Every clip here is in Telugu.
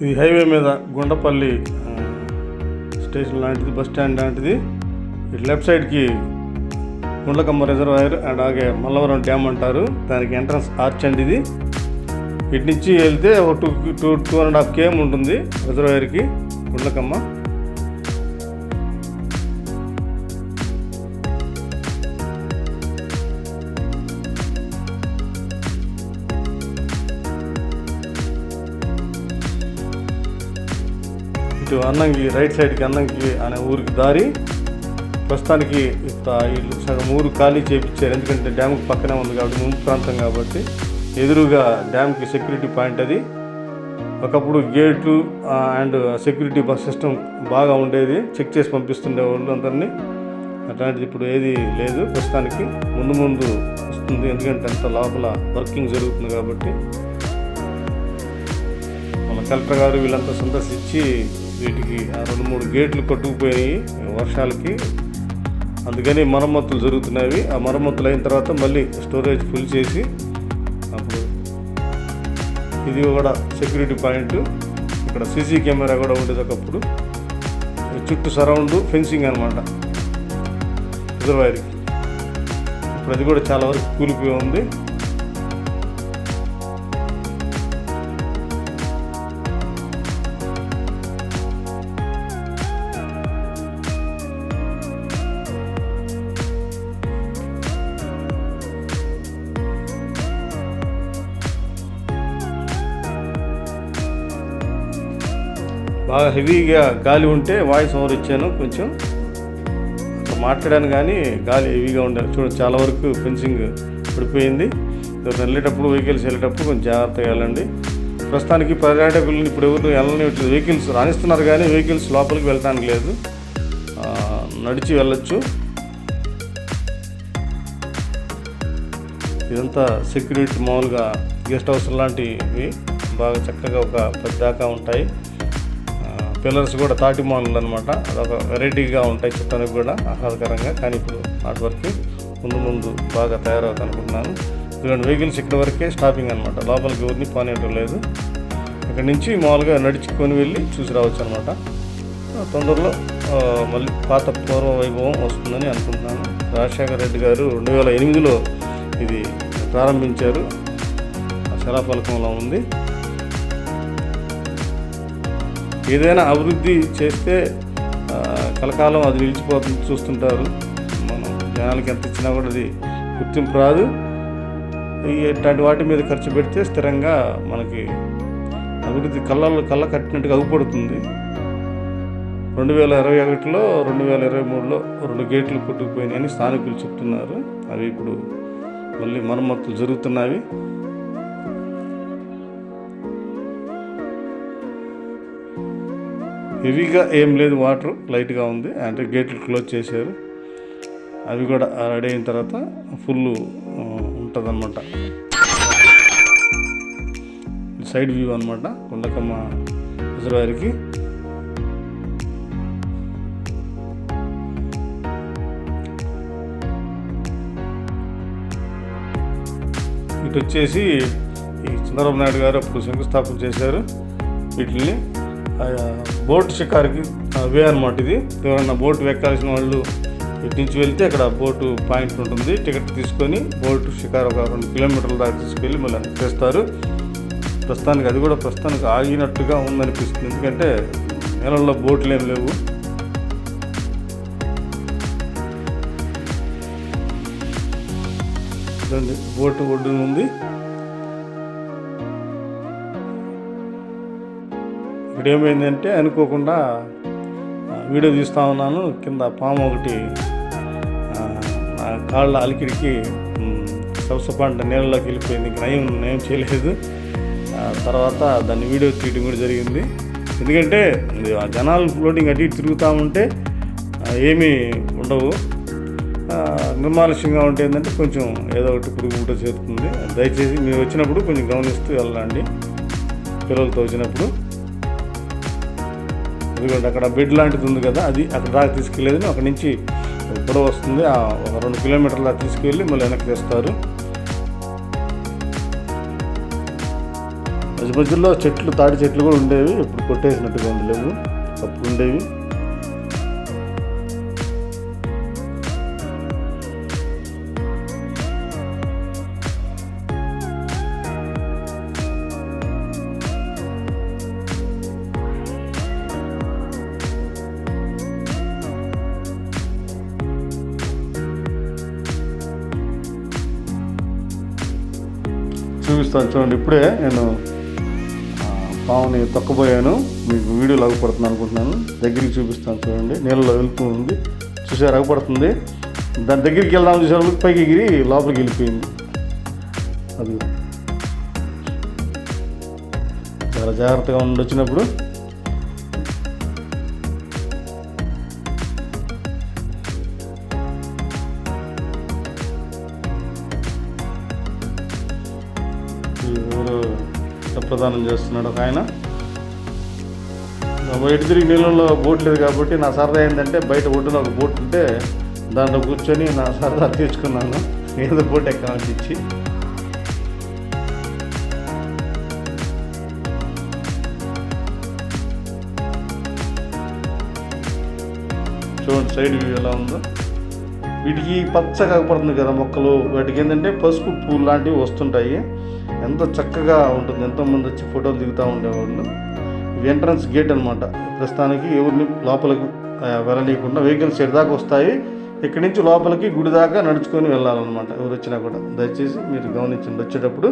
ఇది హైవే మీద గుండపల్లి స్టేషన్ లాంటిది బస్ స్టాండ్ లాంటిది. ఇటు లెఫ్ట్ సైడ్కి గుండ్లకమ్మ రిజర్వాయర్ అండ్ అలాగే మల్లవరం డ్యామ్ అంటారు. దానికి ఎంట్రన్స్ ఆర్చ్ అండి ఇది. ఇటు నుంచి వెళ్తే ఒక two two two and half KM ఉంటుంది రిజర్వాయర్కి గుండ్లకమ్మ ఇటు అన్నంకి రైట్ సైడ్కి అన్నంకి అనే ఊరికి దారి. ప్రస్తుతానికి ఇంత ఇల్లు సగం ఊరు ఖాళీ చేయించారు ఎందుకంటే డ్యామ్కి పక్కనే ఉంది కాబట్టి ముంపు ప్రాంతం కాబట్టి ఎదురుగా డ్యామ్కి సెక్యూరిటీ పాయింట్ అది. ఒకప్పుడు gate and security bus system బాగా ఉండేది. చెక్ చేసి పంపిస్తుండే వాళ్ళు అందరినీ. అట్లాంటిది ఇప్పుడు ఏది లేదు. ప్రస్తుతానికి ముందు ముందు వస్తుంది. ఎందుకంటే అంత లోపల వర్కింగ్ జరుగుతుంది కాబట్టి. మన కలెక్టర్ గారు వీళ్ళంతా సందర్శించి వీటికి ఆ రెండు మూడు గేట్లు కొట్టుకుపోయినాయి వర్షాలకి. అందుకని మరమ్మతులు జరుగుతున్నాయి ఆ మరమ్మతులు అయిన తర్వాత మళ్ళీ స్టోరేజ్ ఫుల్ చేసి అప్పుడు ఇది కూడా సెక్యూరిటీ పాయింట్. ఇక్కడ సీసీ కెమెరా కూడా ఉండేది ఒకప్పుడు. చుట్టూ సరౌండ్ ఫెన్సింగ్ అనమాట రిజర్వాయర్కి. ఇప్పుడు అది కూడా చాలా వరకు కూలిపోయి ఉంది. బాగా హెవీగా గాలి ఉంటే వాయిస్ ఓవర్ ఇచ్చాను. కొంచెం మాట్లాడాను కానీ గాలి హెవీగా ఉండాలి. చూడండి చాలా వరకు ఫెన్సింగ్ పడిపోయింది. వెళ్ళేటప్పుడు వెహికల్స్ వెళ్ళేటప్పుడు కొంచెం జాగ్రత్తగా వెళ్ళండి. ప్రస్తుతానికి పర్యాటకులను ఇప్పుడు ఎవరు వెళ్ళని వెహికల్స్ రాణిస్తున్నారు కానీ వెహికల్స్ లోపలికి వెళ్ళడానికి లేదు. నడిచి వెళ్ళొచ్చు. ఇదంతా సెక్యూరిటీ మామూలుగా గెస్ట్ హౌస్ లాంటివి. బాగా చక్కగా ఒక పెద్దాకా ఉంటాయి. పిల్లర్స్ కూడా తాటి మానులు అనమాట అదొక వెరైటీగా ఉంటాయి చూడటానికి కూడా ఆహ్లాదకరంగా. కానీ ఇప్పుడు నాటి వరకు ముందు ముందు బాగా తయారవుతుంది అనుకుంటున్నాను ఇటువంటి వెహికల్స్ ఇక్కడ వరకే స్టాపింగ్ అనమాట లోపలికి ఎవరిని పోనీయటం లేదు. ఇక్కడ నుంచి మామూలుగా నడుచుకొని వెళ్ళి చూసి రావచ్చు అనమాట తొందరలో మళ్ళీ పాత పూర్వ వైభవం వస్తుందని అనుకుంటున్నాను. రాజశేఖర రెడ్డి గారు రెండు వేల ఎనిమిదిలో ఇది ప్రారంభించారు. ఆ శిలాఫలకంలో ఉంది. ఏదైనా అభివృద్ధి చేస్తే కలకాలం అది నిలిచిపోతుంది చూస్తుంటారు. మనం జనాలకి ఎంత ఇచ్చినా కూడా అది గుర్తింపు రాదు. ఇట్లాంటి వాటి మీద ఖర్చు పెడితే స్థిరంగా మనకి అభివృద్ధి కళ్ళల్లో కళ్ళ కట్టినట్టుగా అగుపడుతుంది రెండు వేల ఇరవై ఒకటిలో రెండు వేల ఇరవై మూడులో రెండు గేట్లు కొట్టుకుపోయినాయని స్థానికులు చెప్తున్నారు. అవి ఇప్పుడు మళ్ళీ మరమ్మతులు జరుగుతున్నవి. హెవీగా ఏం లేదు వాటర్ లైట్గా ఉంది. అంటే గేట్లు క్లోజ్ చేశారు. అవి కూడా రెడీ అయిన తర్వాత ఫుల్ ఉంటుందన్నమాట. సైడ్ వ్యూ అనమాట కొండకమ్మ రిజర్వాయర్కి. ఇటు వచ్చేసి ఈ చంద్రబాబు నాయుడు గారు అప్పుడు శంకుస్థాపన చేశారు. వీటిని బోట్ షికారికి వే అనమాట ఇది. ఎవరన్నా బోట్ ఎక్కాల్సిన వాళ్ళు ఇటు నుంచి వెళ్తే అక్కడ బోటు పాయింట్ ఉంటుంది. టికెట్ తీసుకొని బోటు షికార్ ఒక రెండు కిలోమీటర్ల దాకా తీసుకెళ్ళి మళ్ళీ చేస్తారు ప్రస్తుతానికి అది కూడా ప్రస్తుతానికి ఆగినట్టుగా ఉందనిపిస్తుంది. ఎందుకంటే నీళ్ళల్లో బోట్లు ఏం లేవు. బోటు ఒడ్డున ఉంది. ఇక్కడ ఏమైందంటే అనుకోకుండా వీడియో తీస్తా ఉన్నాను. కింద పాము ఒకటి నా కాళ్ళ అలికిడికి సొసపంట నీళ్ళలోకి వెళ్ళిపోయింది. నయం నయం చేయలేదు. తర్వాత దాన్ని వీడియో తీయడం కూడా జరిగింది. ఎందుకంటే ఆ జనాలు ఫ్లోటింగ్ అటు ఇటు తిరుగుతూ ఉంటే ఏమీ ఉండవు. నిర్మానుష్యంగా ఉంటే ఏంటంటే కొంచెం ఏదో ఒకటి పురుగు పుట్ట చేరుతుంది. దయచేసి మీరు వచ్చినప్పుడు కొంచెం గమనిస్తూ వెళ్ళండి. పిల్లలతో వచ్చినప్పుడు. ఎందుకంటే అక్కడ బెడ్ లాంటిది ఉంది కదా అది అక్కడ దాకా తీసుకెళ్ళేది అక్కడ నుంచి ఇప్పుడు వస్తుంది. ఆ ఒక రెండు కిలోమీటర్ల తీసుకెళ్ళి మళ్ళీ వెనక్కి తెస్తారు. మధ్య మధ్యలో చెట్లు తాడి చెట్లు కూడా ఉండేవి. ఇప్పుడు కొట్టేసినట్టుగా ఉండలేవు అప్పుడు ఉండేవి. చూపిస్తాను. చూడండి ఇప్పుడే నేను పావుని తొక్కబోయాను. మీకు వీడియో లాగపడుతుంది అనుకుంటున్నాను. దగ్గరికి చూపిస్తాను చూడండి. నీళ్ళలో వెళ్తుంది. చూసే రగపడుతుంది. దాని దగ్గరికి వెళ్దాం చూసేవాళ్ళకి పైకి ఎగిరి లోపలికి వెళ్ళిపోయింది. అది. చాలా జాగ్రత్తగా ఉండి వచ్చినప్పుడు ప్రదానం చేస్తున్నాడు ఒక ఆయన. బయట తిరిగి నీళ్ళలో బోట్ లేదు కాబట్టి నా సరదా ఏంటంటే బయట ఒడ్డున ఒక బోట్ ఉంటే దాంట్లో కూర్చొని నా సరదా తీర్చుకున్నాను. ఏదో బోట్ ఎక్కాలని ఇచ్చి. చూడండి సైడ్ వ్యూ ఎలా ఉందో. వీటికి పచ్చగా కాకపడుతుంది కదా మొక్కలు. వాటికి ఏంటంటే పసుపు పూలు లాంటివి వస్తుంటాయి. ఎంతో చక్కగా ఉంటుంది. ఎంతోమంది వచ్చి ఫోటోలు దిగుతూ ఉండేవాళ్ళు. ఇవి ఎంట్రన్స్ గేట్ అనమాట ప్రస్తుతానికి ఎవరిని లోపలికి వెళ్ళలేకుండా వెళ్ళనీయకుండా వెహికల్స్ ఎటు దాకా వస్తాయి. ఇక్కడి నుంచి లోపలికి గుడి దాకా నడుచుకొని వెళ్ళాలన్నమాట ఎవరు వచ్చినా కూడా. దయచేసి మీరు గమనించండి. వచ్చేటప్పుడు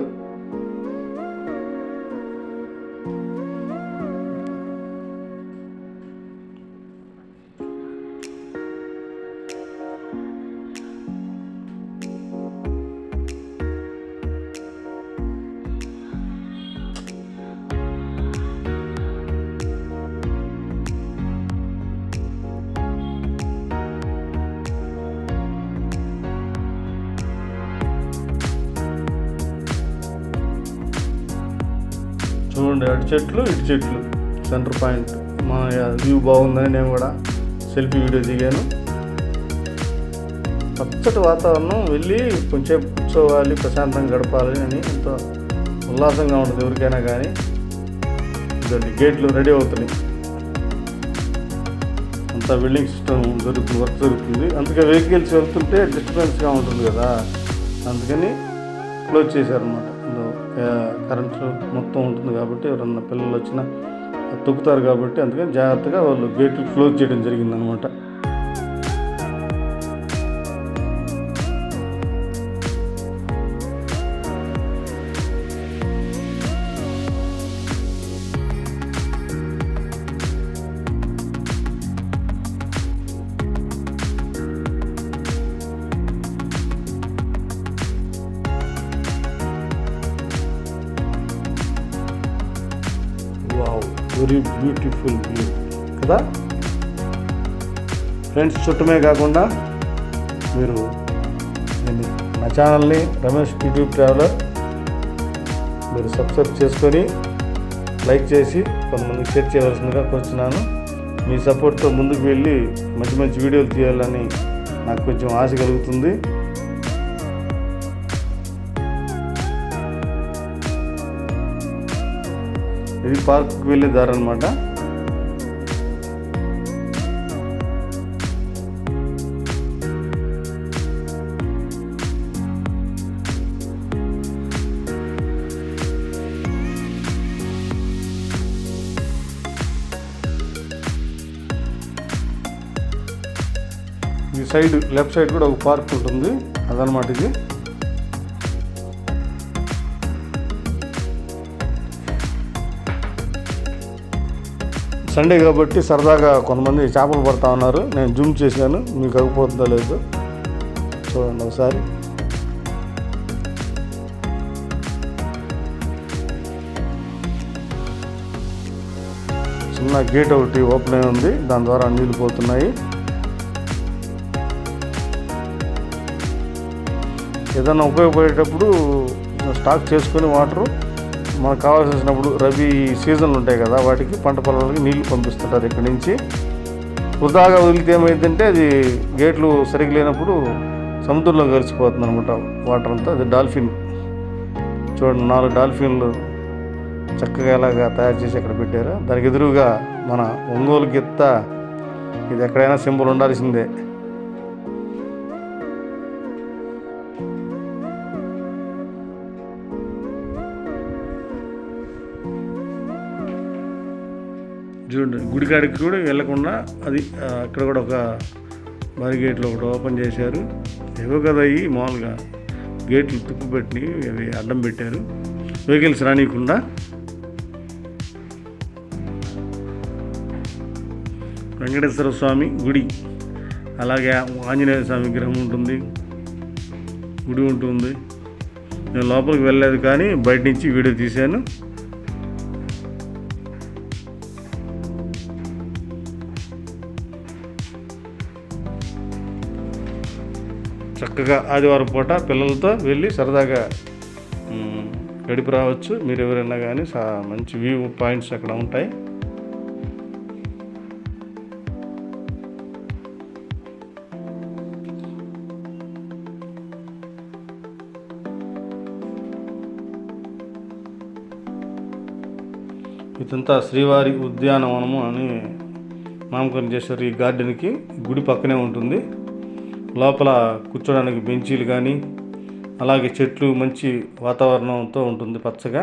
చూడండి అటు చెట్లు ఇటు చెట్లు. సెంటర్ పాయింట్ మా వ్యూ బాగుందని నేను కూడా సెల్ఫీ వీడియో దిగాను. పచ్చటి వాతావరణం వెళ్ళి కొంచెం కూర్చోవాలి ప్రశాంతంగా గడపాలి అని ఎంతో ఉల్లాసంగా ఉంటుంది ఎవరికైనా కానీ. ఇదండి గేట్లు రెడీ అవుతున్నాయి. అంత బిల్డింగ్ సిస్టమ్ జరుగుతుంది వర్క్ జరుగుతుంది అందుకే వెహికల్స్ వెళ్తుంటే డిస్టర్బెన్స్గా ఉంటుంది కదా. అందుకని క్లోజ్ చేశారనమాట కరెంట్ మొత్తం ఉంటుంది కాబట్టి ఎవరన్నా పిల్లలు వచ్చినా తొక్కుతారు కాబట్టి అందుకని జాగ్రత్తగా వాళ్ళు గేట్లు క్లోజ్ చేయడం జరిగిందనమాట వెరీ బ్యూటిఫుల్ వ్యూ కదా? ఫ్రెండ్స్ చుట్టమే కాకుండా మీరు నేను నా ఛానల్ని రమేష్ యూట్యూబ్ ట్రావెలర్ మీరు సబ్స్క్రైబ్ చేసుకొని లైక్ చేసి కొంతమందికి షేర్ చేయవలసిందిగా కూర్చున్నాను. మీ సపోర్ట్తో ముందుకు వెళ్ళి మంచి మంచి వీడియోలు తీయాలని నాకు కొంచెం ఆశ కలుగుతుంది. ఇది పార్క్కి వెళ్ళే దారి అనమాట ఈ సైడ్ లెఫ్ట్ సైడ్ కూడా ఒక పార్క్ ఉంటుంది. అదనమాట ఇది. సండే కాబట్టి సరదాగా కొంతమంది చేపలు పడతా ఉన్నారు. నేను జూమ్ చేశాను. మీకు అవ్వకపోతుందో లేదు చూడండి ఒకసారి. చిన్న గేట్ ఒకటి ఓపెన్ అయి ఉంది. దాని ద్వారా నీళ్ళు పోతున్నాయి. ఏదైనా ఉపయోగపడేటప్పుడు స్టాక్ చేసుకొని వాటరు మనకు కావాల్సినప్పుడు రబీ సీజన్లు ఉంటాయి కదా వాటికి పంట పొలాలకి నీళ్ళు పంపిస్తుంటారు ఇక్కడి నుంచి. వృధాగా వదిలితే ఏమైందంటే అది గేట్లు సరిగ్గా లేనప్పుడు సముద్రంలో కలిసిపోతుంది అనమాట వాటర్ అంతా. అది డాల్ఫిన్. చూడండి నాలుగు డాల్ఫిన్లు చక్కగా ఎలాగా తయారు చేసి అక్కడ పెట్టారు. దానికి ఎదురుగా మన ఒంగోలు గిత్త ఇది ఎక్కడైనా సింబల్ ఉండాల్సిందే. చూడండి. గుడికాడికి కూడా వెళ్ళకుండా అది అక్కడ కూడా ఒక మరి గేట్లు ఒకటి ఓపెన్ చేశారు. ఏవో కదా అవి మామూలుగా గేట్లు తుప్పు పెట్టి అవి అడ్డం పెట్టారు. వెహికల్స్ రానియకుండా. వెంకటేశ్వర స్వామి గుడి. అలాగే ఆంజనేయ స్వామి విగ్రహం ఉంటుంది. గుడి ఉంటుంది. నేను లోపలికి వెళ్ళలేదు కానీ బయట నుంచి వీడియో తీశాను. చక్కగా ఆదివారం పూట పిల్లలతో వెళ్ళి సరదాగా గడిపి రావచ్చు. మీరు ఎవరైనా కానీ సా మంచి వ్యూ పాయింట్స్ అక్కడ ఉంటాయి. ఇదంతా శ్రీవారి ఉద్యానవనము అని నామకరణం చేశారు ఈ గార్డెన్కి. గుడి పక్కనే ఉంటుంది. లోపల కూర్చోడానికి బెంచీలు కానీ అలాగే చెట్లు మంచి వాతావరణంతో ఉంటుంది పచ్చగా.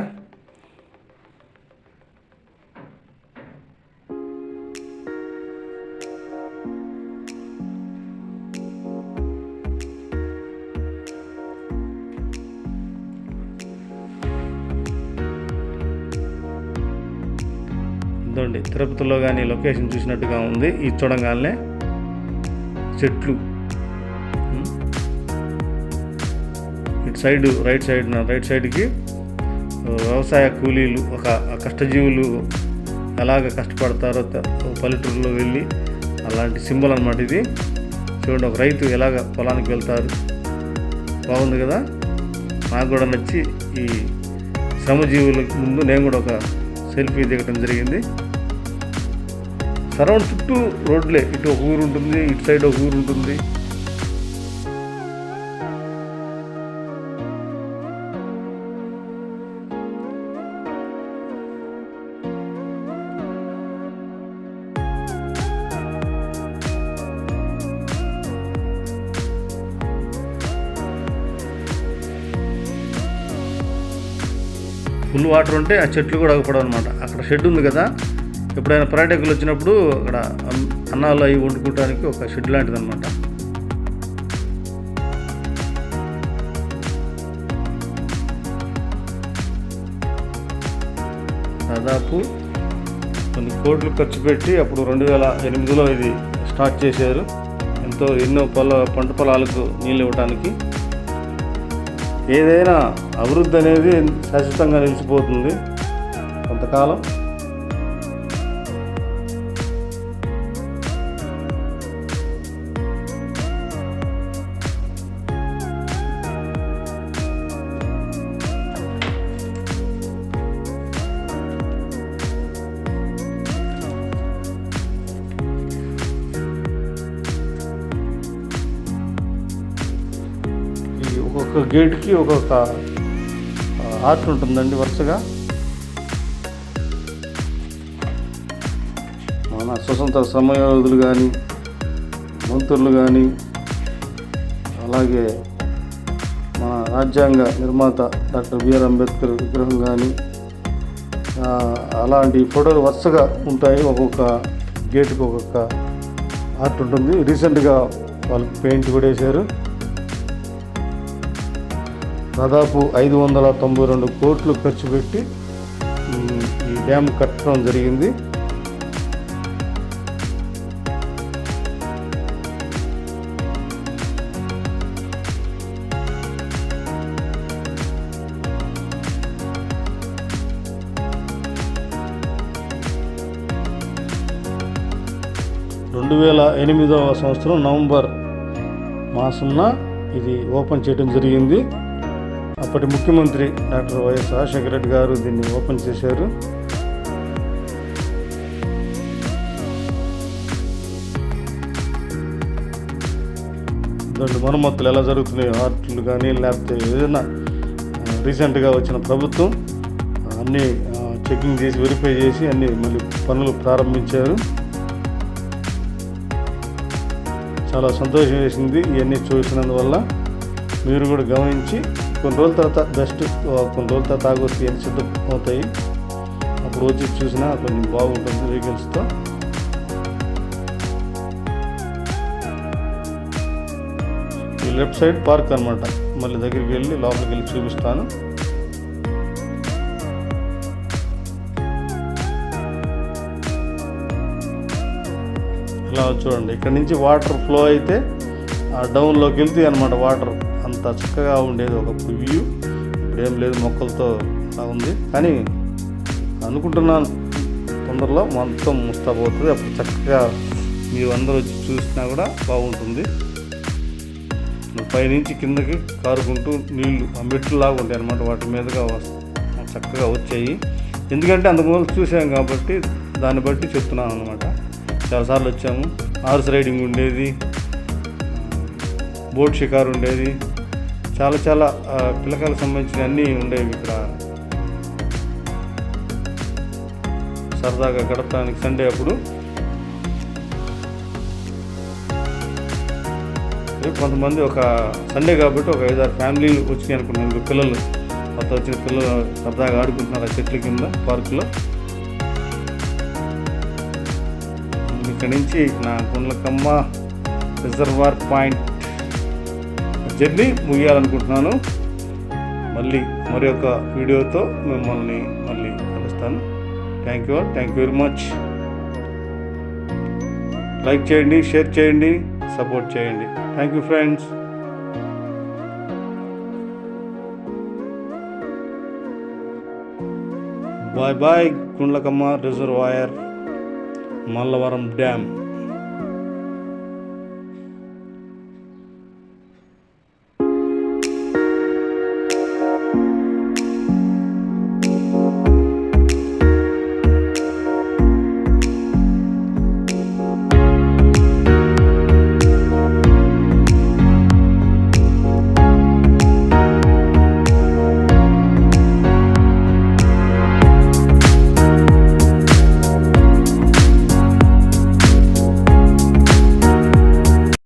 ఇదండి తిరుపతిలో కానీ లొకేషన్ చూసినట్టుగా ఉంది. ఇది చూడంగానే చెట్లు. ఇటు సైడ్ రైట్ సైడ్ రైట్ సైడ్కి వ్యవసాయ కూలీలు ఒక కష్టజీవులు ఎలాగ కష్టపడతారో పల్లెటూరులో వెళ్ళి అలాంటి సింబల్ అన్నమాట ఇది. చూడండి ఒక రైతు ఎలాగ పొలానికి వెళ్తారు. బాగుంది కదా? నాకు కూడా నచ్చి ఈ శ్రమజీవులకు ముందు నేను కూడా ఒక సెల్ఫీ దిగటం జరిగింది. సరౌండ్ చుట్టూ రోడ్లే. ఇటు ఒక ఊరు ఉంటుంది ఇటు సైడ్ ఒక ఊరు ఉంటుంది. ఫుల్ వాటర్ ఉంటే ఆ చెట్లు కూడా ఆగిపోవడం అనమాట అక్కడ షెడ్ ఉంది కదా ఎప్పుడైనా పర్యాటకులు వచ్చినప్పుడు అక్కడ అన్నాలు అవి వండుకోవడానికి ఒక షెడ్ లాంటిది అనమాట దాదాపు కొన్ని కోట్లు ఖర్చు పెట్టి అప్పుడు రెండు వేల ఎనిమిదిలో ఇది స్టార్ట్ చేశారు. ఎంతో ఎన్నో పొల పంట పొలాలకు నీళ్ళు ఇవ్వడానికి ఏదైనా అభివృద్ధి అనేది శాశ్వతంగా నిలిచిపోతుంది కొంతకాలం. ఒక్కొక్క గేట్కి ఒక్కొక్క ఆర్ట్ ఉంటుందండి వరుసగా. మన స్వతంత్ర సమయోధులు కానీ మంత్రులు కానీ అలాగే మన రాజ్యాంగ నిర్మాత డాక్టర్ బిఆర్ అంబేద్కర్ విగ్రహం కానీ అలాంటి ఫోటోలు వరుసగా ఉంటాయి. ఒక్కొక్క గేటుకి ఒక్కొక్క ఆర్ట్ ఉంటుంది. రీసెంట్గా వాళ్ళు పెయింట్ కూడా వేశారు. దాదాపు ఐదు వందల తొంభై రెండు కోట్లు ఖర్చు పెట్టి ఈ డ్యామ్ కట్టడం జరిగింది. రెండు వేల ఎనిమిదవ సంవత్సరం నవంబర్ మాసంన ఇది ఓపెన్ చేయడం జరిగింది. అప్పటి ముఖ్యమంత్రి డాక్టర్ వైఎస్ రాజశేఖర రెడ్డి గారు దీన్ని ఓపెన్ చేశారు. దాంట్లో మరమ్మతులు ఎలా జరుగుతున్నాయి ఆర్ట్లు కానీ లేకపోతే ఏదైనా రీసెంట్గా వచ్చిన ప్రభుత్వం అన్నీ చెకింగ్ చేసి వెరిఫై చేసి అన్ని మళ్ళీ పనులు ప్రారంభించారు. చాలా సంతోషం వేసింది ఇవన్నీ చూసినందువల్ల మీరు కూడా గమనించి కొన్ని రోజుల తర్వాత బెస్ట్ కొన్ని రోజుల తర్వాత ఆగొస్తే ఇవన్నీ సిద్ధం అవుతాయి. అప్పుడు వచ్చి చూసినా కొంచెం బాగుంటుంది వెహికల్స్తో ఈ లెఫ్ట్ సైడ్ పార్క్ అనమాట మళ్ళీ దగ్గరికి వెళ్ళి లోపలికి వెళ్ళి చూపిస్తాను. ఇలా చూడండి. ఇక్కడ నుంచి వాటర్ ఫ్లో అయితే ఆ డౌన్లోకి వెళ్తాయి అనమాట వాటర్. అంత చక్కగా ఉండేది ఒక వ్యూ ఇప్పుడు ఏం లేదు మొక్కలతో అలా ఉంది. కానీ అనుకుంటున్నాను తొందరలో మొత్తం ముస్తాబోతుంది అప్పుడు చక్కగా మీరు అందరూ వచ్చి చూసినా కూడా బాగుంటుంది. పైనుంచి కిందకి కారుకుంటూ నీళ్ళు ఆ మెట్లు లాగా ఉంటాయి అనమాట వాటి మీదుగా చక్కగా వచ్చాయి. ఎందుకంటే అంతకుముందు చూసాం కాబట్టి దాన్ని బట్టి చెప్తున్నాను అనమాట చాలాసార్లు వచ్చాము. హార్స్ రైడింగ్ ఉండేది. బోట్ షికారు ఉండేది. చాలా చాలా పిల్లకాయలకు సంబంధించిన అన్నీ ఉండేవి ఇక్కడ. సరదాగా గడపడానికి సండే అప్పుడు. కొంతమంది ఒక సండే కాబట్టి ఒక ఐదారు ఫ్యామిలీలు వచ్చినాయి అనుకున్నాను పిల్లలు. కొత్త వచ్చిన పిల్లలు సరదాగా ఆడుకుంటున్నారు ఆ చెట్ల కింద పార్కులో. ఇక్కడి నుంచి నా గుండ్లకమ్మ రిజర్వాయర్ పాయింట్ జర్నీ ముగియాలనుకుంటున్నాను. మళ్ళీ మరి ఒక వీడియోతో మిమ్మల్ని మళ్ళీ కలుస్తాను. Thank you thank you very much like చేయండి షేర్ చేయండి సపోర్ట్ చేయండి. Thank you friends bye bye Gundlakamma reservoir Mallavaram dam